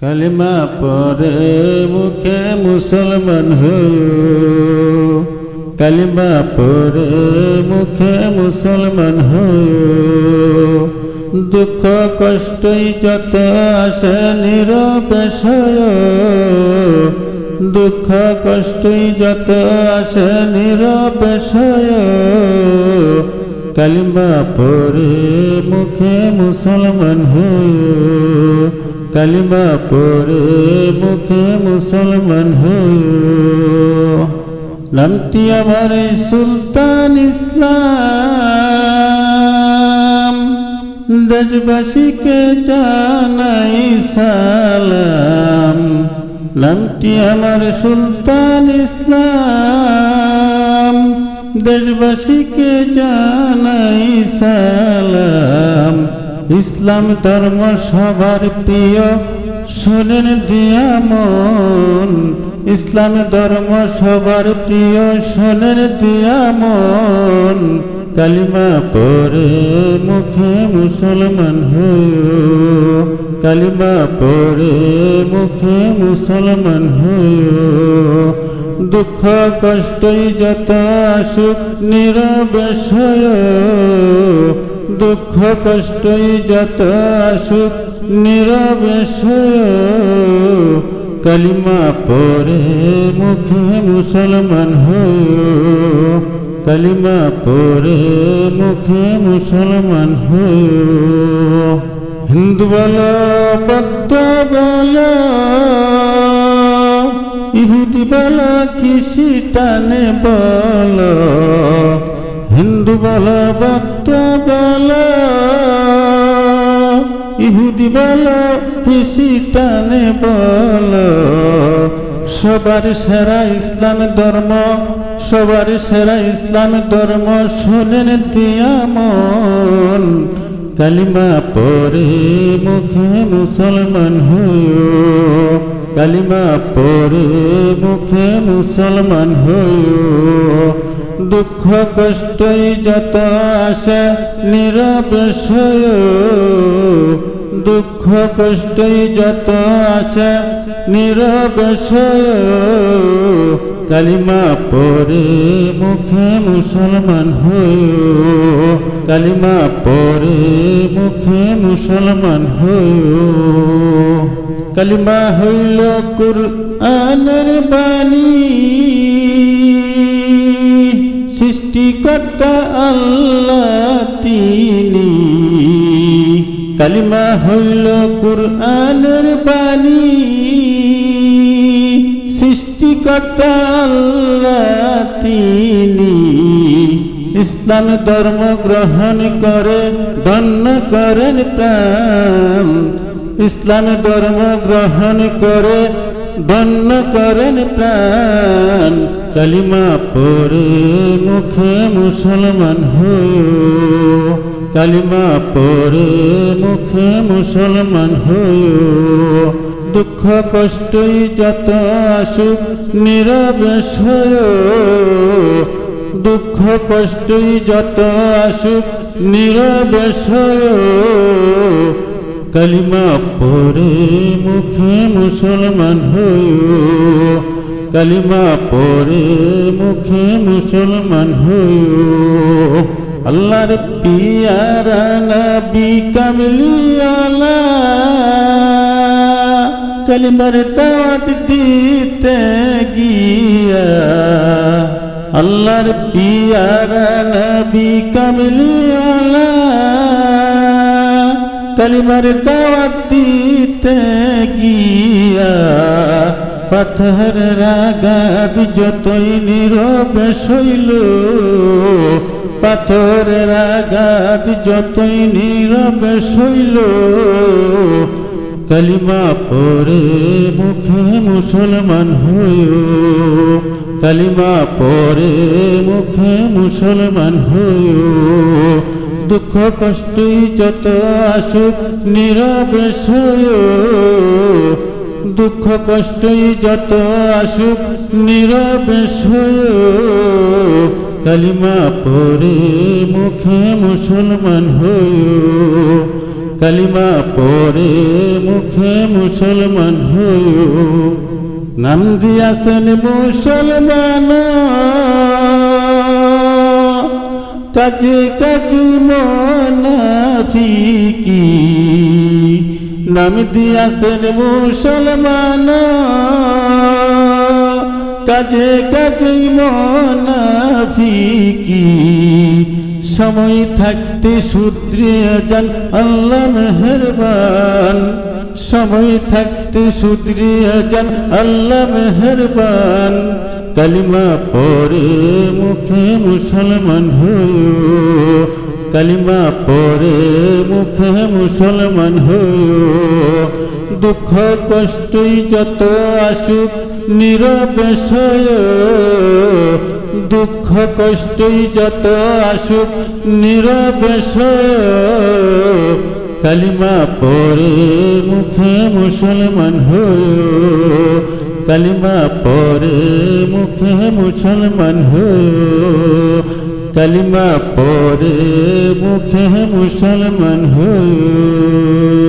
কালিমা পরে মুখে মুসলমান হইও। কালিমা পরে মুখে মুসলমান হইও। দুঃখ কষ্টই যত আসে নিরবেশ দুঃখ কষ্টই যত আসে নিরবেশ কালিমা পরে মুখে মুসলমান হইও। কালিমা পরে মুখে মুসলমান হইও নামটি আমার সুলতান ইসলাম। দেশবাসীকে জানাই সালাম। নামটি আমার সুলতান ইসলাম। দেশবাসীকে জানাই সালাম। ইসলাম ধর্ম সবার প্রিয়। শোনেন দিয়া মন। ইসলাম ধর্ম সবার প্রিয়। শোনেন দিয়া মন। কালিমা পরে মুখে মুসলমান হইও। কালিমা পরে মুখে মুসলমান হইও। দুঃখ কষ্টই যত আসুক নিরবেশ দুঃখ কষ্টই যত আসুক নিরবেশ কালিমা পরে মুখে মুসলমান হইও। কালিমা পরে মুখে মুসলমান হইও। হিন্দু বলো বৌদ্ধ বলো, ইহুদি বলো, খ্রিস্টানে বলো, হিন্দু বলো বৌদ্ধ ইহুদি বলো খ্রিস্টানে বলো। সবার সেরা ইসলাম ধর্ম, সবার সেরা ইসলাম ধর্ম শোনেন দিয়া মন। কালিমা পরে মুখে মুসলমান হইও। কালিমা পরে মুখে মুসলমান হইও। দুঃখ কষ্টই যত আসে নিরবেশ দুঃখ কষ্টই যত আসে নিরবেশ কালিমা পরে মুখে মুসলমান হইও কালিমা পরে মুখে মুসলমান হইও কালিমা হইল কুরআনের বাণী। সৃষ্টিকর্তা আল্লাহ কালিমা হইল কুরআনের বাণী। সৃষ্টিকর্তা আল্লাহ তিনি। ইসলাম ধর্ম গ্রহণ করে, ধন্য করেন প্রাণ। ইসলাম ধর্ম গ্রহণ করে, ধন্য করেন প্রাণ। কালিমা পরে মুখে মুসলমান হইও। কালিমা পরে মুখে মুসলমান হইও। দুঃখ কষ্টই যত আসুক নিরবেশ হইও। দুঃখ কষ্টই যত আসুক নিরবেশ হইও। কালিমা পরে মুখে মুসলমান হইও। কালিমা পরে মুখে মুসলমান হইও। আল্লাহর পিয়ারা নবী কামলিয়ালা কালিমার দাওয়াত দিতে গিয়া। আল্লাহর পিয়ারা নবী কামলিয়ালা কালিমার দাওয়াত দিতে গিয়া। পাথর রাগাত যতই নীরবে শৈল। পাথরের আঘাত যতই নীরবে শৈল। কালিমা পরে মুখে মুসলমান হইও। কালিমা পরে মুখে মুসলমান হইও। দুঃখ কষ্টই যত আসুক নীরবে শৈও দুঃখ কষ্টই যত আসুক, নীরবে শৈও কালিমা পরে মুখে মুসলমান হইও। কালিমা পরে মুখে মুসলমান হইও। নাম দিয়াছেন মুসলমান। কাজে কাজে মনাফিকি নাম দিয়াছেন মুসলমান। কাজে কাজে মনাফিকি। সময় থাকতে শুদ্রিয়ে যান, আল্লাহ মেহরবান। সময় থাকতে শুদ্রিয়ে যান, আল্লাহ মেহরবান। কালিমা পরে মুখে মুসলমান হইও। কালিমা পরে মুখে মুসলমান হইও। দুঃখ কষ্টই যত আসুক নিরবেশয় দুঃখ কষ্টই যত আসুক নিরবেশয় কালিমা পরে মুখে মুসলমান হইও। কালিমা পরে মুখে মুসলমান হইও। কালিমা পরে মুখে মুসলমান হল